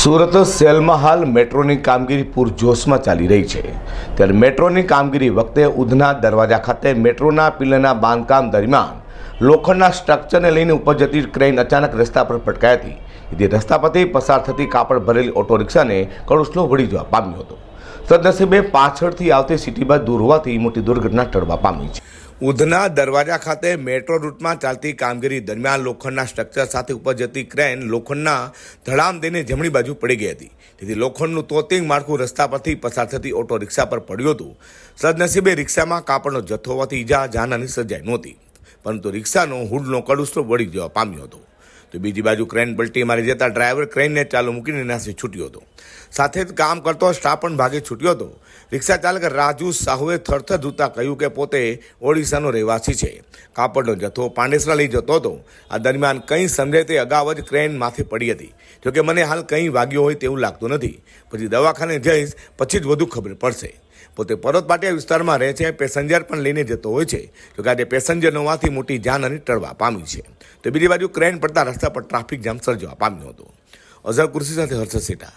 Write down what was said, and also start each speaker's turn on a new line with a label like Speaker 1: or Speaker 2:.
Speaker 1: સુરત સેલમાં હાલ મેટ્રોની કામગીરી પૂરજોશમાં ચાલી રહી છે. ત્યારે મેટ્રોની કામગીરી વખતે ઉધના દરવાજા ખાતે મેટ્રોના પિલરના બાંધકામ દરમિયાન લોખંડના સ્ટ્રક્ચરને લઈને ઉપર જતી ક્રેન અચાનક રસ્તા પર પટકાઈ હતી. જેથી રસ્તા પરથી પસાર થતી કાપડ ભરેલી ઓટો રિક્ષાને કડુસલો વળી જવા પામ્યો હતો. સદનસીબે પાછળથી આવતી સિટી બસ દૂર હોવાથી મોટી દુર્ઘટના ટળવા પામી છે. ઉધના દરવાજા ખાતે મેટ્રો રૂટમાં ચાલતી કામગીરી દરમિયાન લોખંડના સ્ટ્રક્ચર સાથે ઉપર જતી ક્રેન લોખંડના ધડામ દઈને જમણી બાજુ પડી ગઈ હતી. તેથી લોખંડનું તોતિંગ માળખું રસ્તા પરથી પસાર થતી ઓટો રિક્ષા પર પડ્યું હતું. સદનસીબે રિક્ષામાં કાપડનો જથ્થો હોવાથી ઈજા જાનહાની સર્જાઈ નહોતી. પરંતુ રિક્ષાનો હુડનો કડુસરો વળી જવા પામ્યો હતો. તો બીજી બાજુ ક્રેન પલટી મારી જતા ડ્રાઈવર ક્રેનને ચાલુ મૂકીને નાસી છૂટ્યો હતો. સાથે જ કામ કરતો સ્ટાફ પણ ભાગે છૂટ્યો હતો. રિક્ષા ચાલક રાજુ સાહુએ થરથર ધૂતા કહ્યું કે પોતે ઓડિશાનો રહેવાસી છે. કાપડનો જથ્થો પાંડેસરા લઈ જતો હતો. આ દરમિયાન કંઈ સમજે તે અગાઉ જ ક્રેન માથે પડી હતી. જોકે મને હાલ કંઈ વાગ્યો હોય તેવું લાગતું નથી. પછી દવાખાને જઈશ, પછી જ વધુ ખબર પડશે. પોતે પર્વત પાટિયા વિસ્તારમાં રહે છે, પેસેન્જર પણ લઈને જતો હોય છે. જોકે આજે પેસેન્જર હોવાથી મોટી જાનહાની ટળવા પામી છે. તો બીજી બાજુ ક્રેન પડતા રસ્તા પર ટ્રાફિક જામ સર્જવા પામ્યો હતો. અઝર કુર્સી સાથે હર્ષદ સેઠા